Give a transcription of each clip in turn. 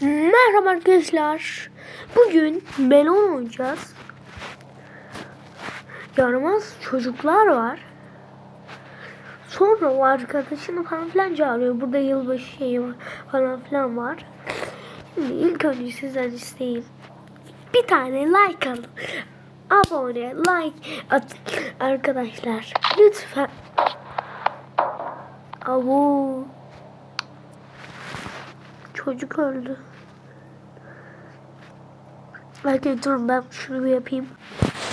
Merhaba arkadaşlar. Bugün melon oynayacağız. Yaramaz çocuklar var. Sonra o arkadaşını falan filan çağırıyor. Burada yılbaşı şeyi var falan filan var. Şimdi ilk önce sizden isteğim bir tane like alın. Abone, like atın arkadaşlar. Lütfen. Abo. Çocuk öldü. Belki durun ben şunu bir yapayım.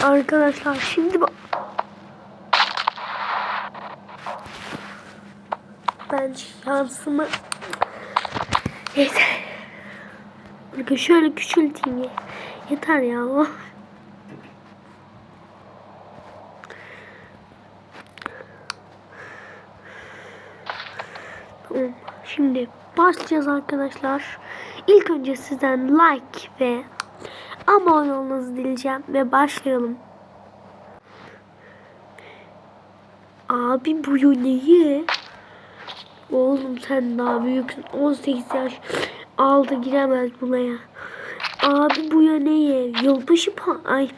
Arkadaşlar şimdi bak. Ben şansımı. Bakın şöyle küçülteyim ya. Yeter ya o. Tamam. Şimdi başlayacağız arkadaşlar. İlk önce sizden like ve abone olmanızı dileyeceğim ve başlayalım. Abi bu neyi? Oğlum sen daha büyüksün. 18 yaş altı giremez buna ya. Abi bu ya neye? Yılbaşı pa ay.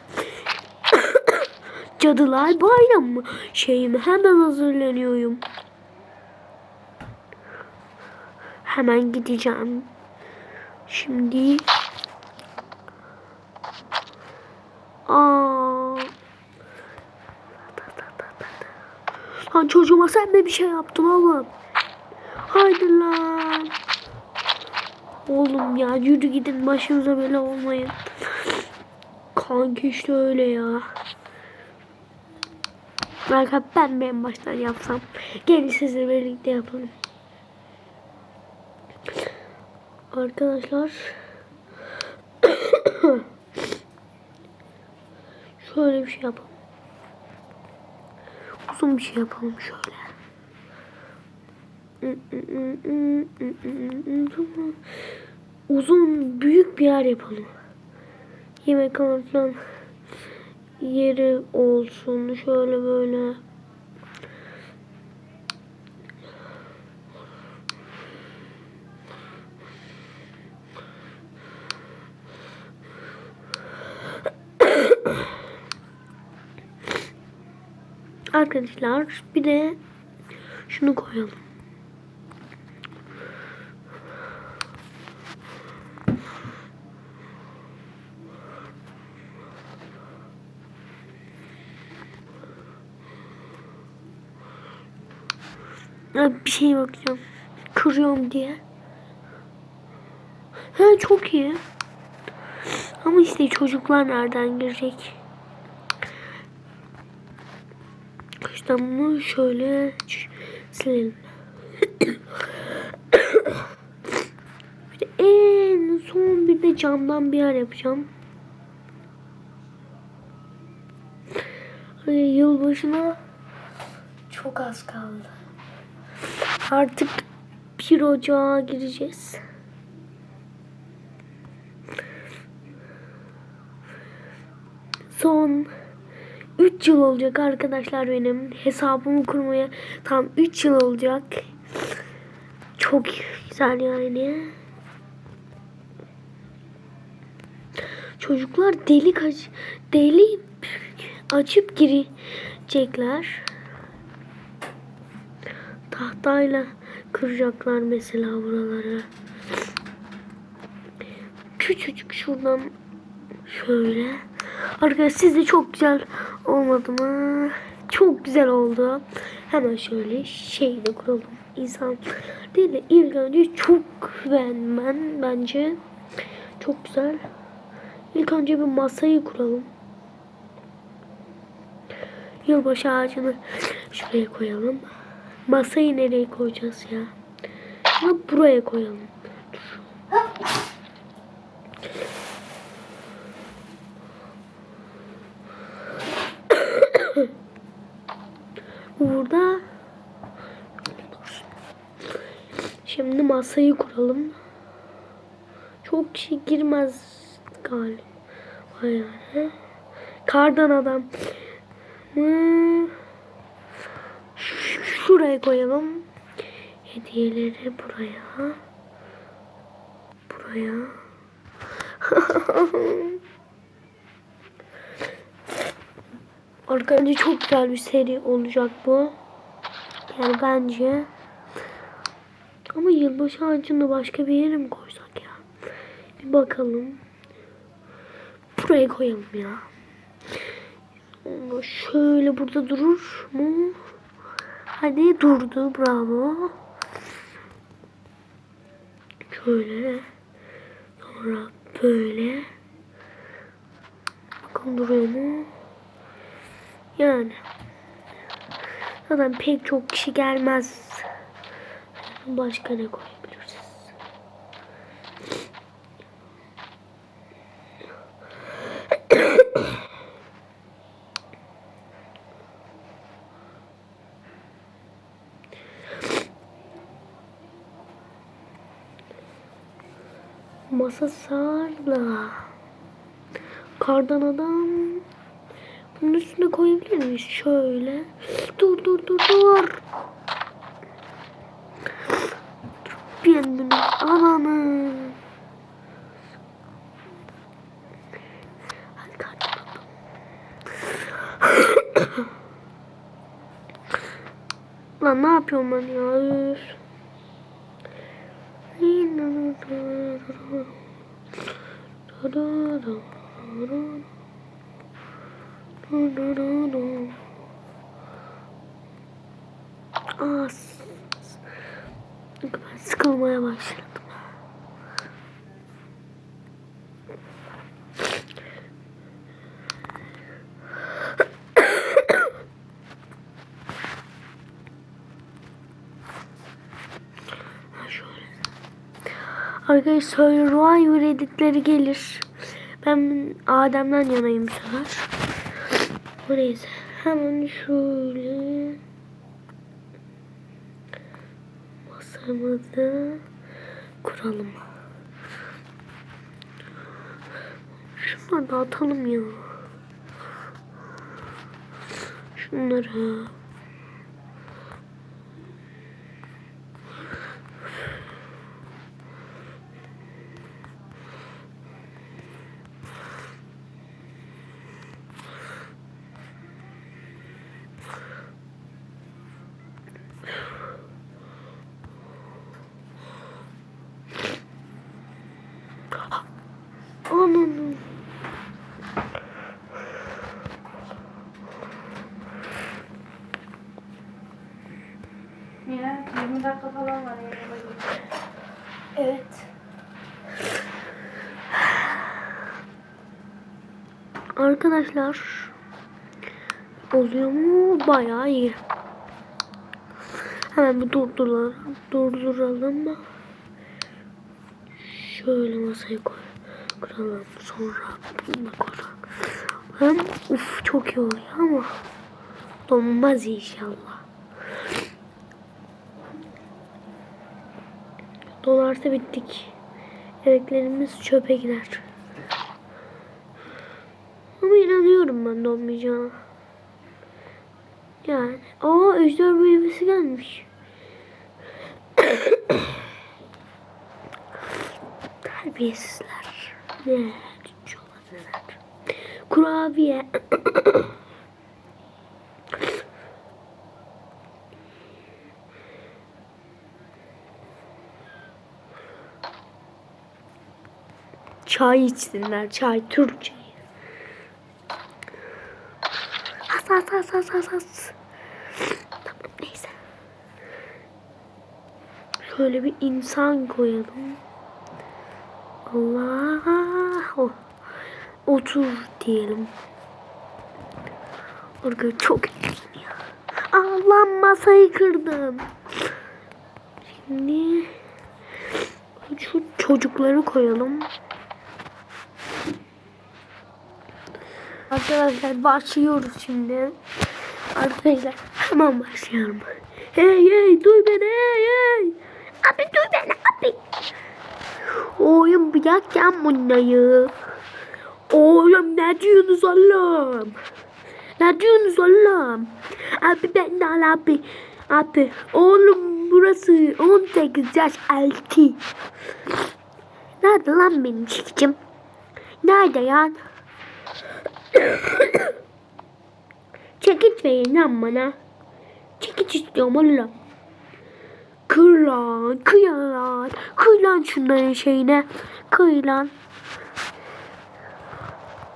Cadılar bayramı mı? Şeyim hemen hazırlanıyorum. Hemen gideceğim. Şimdi Aa. Lan çocuğuma sen de bir şey yaptın oğlum. Haydi lan. Oğlum ya yürü gidin başınıza böyle olmayın. Kanki işte öyle ya. Belki ben ben baştan yapsam. Gelin sizle birlikte yapalım. Arkadaşlar. şöyle bir şey yapalım. Uzun bir şey yapalım şöyle. Uzun büyük bir yer yapalım. Yemek falan yeri olsun. Şöyle böyle. Arkadaşlar bir de şunu koyalım. Ya bir şey bakacağım. Kırıyorum diye. Ha çok iyi. Ama işte çocuklar nereden girecek? Bunu şöyle silelim. en son bir de camdan bir yer yapacağım. Yılbaşına çok az kaldı. Artık bir ocağa gireceğiz. Son 3 yıl olacak arkadaşlar benim hesabımı kurmaya tam 3 yıl olacak. Çok güzel yani. Çocuklar delik aç deli açıp girecekler. Tahtayla kıracaklar mesela buraları. Küçücük şuradan şöyle. Arkadaşlar sizde çok güzel olmadı mı? Çok güzel oldu. Hemen şöyle şey kuralım. İnsan değil de ilk önce çok beğenmen bence. Çok güzel. İlk önce bir masayı kuralım. Yılbaşı ağacını şuraya koyalım. Masayı nereye koyacağız ya? Buraya koyalım. Burada Şimdi masayı kuralım. Çok kişi girmez galiba yani. Kardan adam. Şuraya koyalım. Hediyeleri buraya. Buraya. ya. Arkadaşlar çok güzel bir seri olacak bu. Yani bence. Ama yılbaşı ağacını başka bir yere mi koysak ya? Bir bakalım. Buraya koyalım ya. Şöyle burada durur mu? Hadi durdu. Bravo. Şöyle. Sonra böyle. Bakalım duruyor mu? Yani. Zaten pek çok kişi gelmez. Başka ne koyabiliriz? Masa sarla. Kardan adam. Bunun üstüne koyabilir miyiz? Şöyle. Dur dur dur dur. Bienvenue. Ananı. Hadi kardan adam. Lan ne yapıyorum ben ya? Üf. S- ben sıkılmaya başladım. Arkadaşlar Survivor editleri gelir. Ben Adem'den yanayım bu sefer. Neyse. Hemen şöyle masamızı kuralım. Şunları da atalım ya. Şunları. Ananı. Mira, 20 dakika falan var yanıma. Evet. Arkadaşlar oluyor mu? Bayağı iyi. Hemen bir durduralım. Durduralım mı? Şöyle masaya koy. Kuralım. Sonra bunu koyalım. Hem uf çok iyi oluyor ama donmaz inşallah. Dolarsa bittik. Emeklerimiz çöpe gider. Ama inanıyorum ben donmayacağına. Yani. Aa ejder meyvesi gelmiş. Terbiyesizler. Ne? Hiç olabilirler. Kurabiye. Çay içsinler. Çay. Türk çayı. As as as as as as. Tamam neyse. Şöyle bir insan koyalım. Allah. Oh. Otur diyelim. Orada çok. Allah masayı kırdım. Şimdi şu çocukları koyalım. Arkadaşlar başlıyoruz şimdi. Arkadaşlar hemen başlayalım. Hey hey duy beni hey hey. Abi duy beni abi. Bırakacağım bunları. Oğlum ne diyorsunuz oğlum? Ne diyorsunuz oğlum? Abi ben de al abi. Abi oğlum burası 18 yaş altı. Ne Nerede lan benim çekicim? Nerede ya? Çekiç verin lan bana. Çekiç istiyorum oğlum. Kır lan, kıy lan. Kıy lan şunların şeyine. Kıy lan.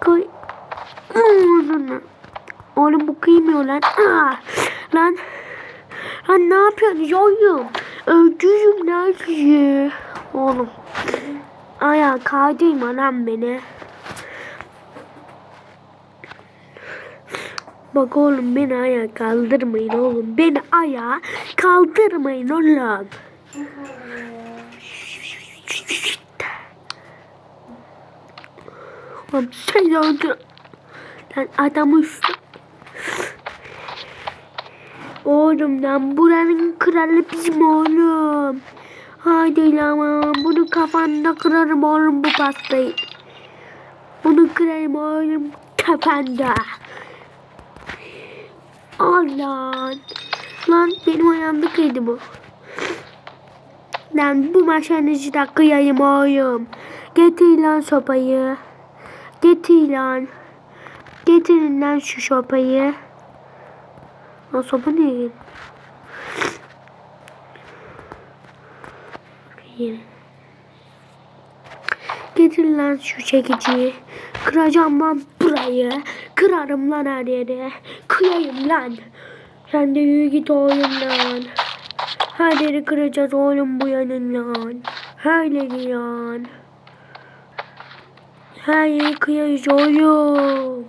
Kıy. Oğlum, bu kıymıyor lan. Aa, lan. Lan ne yapıyorsun oğlum? Öldürürüm lan sizi. Oğlum. Ayağa kaydırma lan beni. Bak oğlum beni ayağa kaldırmayın oğlum. Beni ayağa kaldırmayın oğlum. Oğlum sen öldür. Lan adamı üstü. Oğlum lan buranın kralı bizim oğlum. Haydi lan bunu kafanda kırarım oğlum bu pastayı. Bunu kırarım oğlum kafanda. Al lan. Benim ayağımda bu. Lan bu maşanızı da kıyayım oğlum. Getir lan sopayı. Getir lan. Getirin lan şu sopayı. Lan sopa ne? Getir lan şu çekiciyi. Kıracağım lan burayı. Kırarım lan her yere. Kıyayım lan. Sen de yürü git oğlum lan. Her yeri kıracağız oğlum bu yanın lan. Her yeri lan. Her yeri kıyayız oğlum.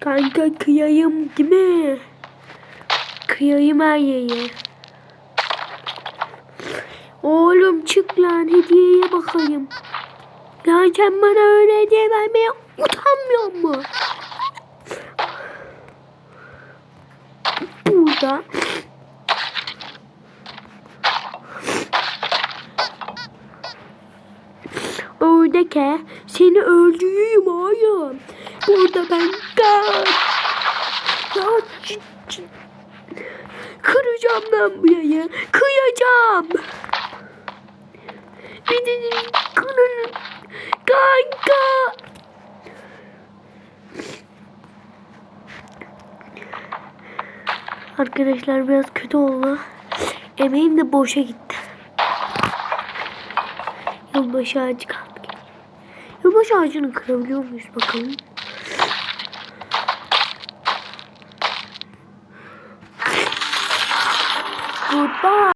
Kanka kıyayım değil mi? Kıyayım her yeri. Oğlum çık lan hediyeye bakayım. Lan sen bana öyle hediye vermeye utanmıyor mu? Burada. Oradaki seni öldürüyorum oğlum. Burada ben kaç. Ya, çı- çı- Kıracağım ben burayı. Kıyacağım. Bir de kırarım. Kanka. Arkadaşlar biraz kötü oldu. Emeğim de boşa gitti. Yılbaşı ağacı kaldı. Yılbaşı ağacını kırabiliyor muyuz bakalım. Goodbye.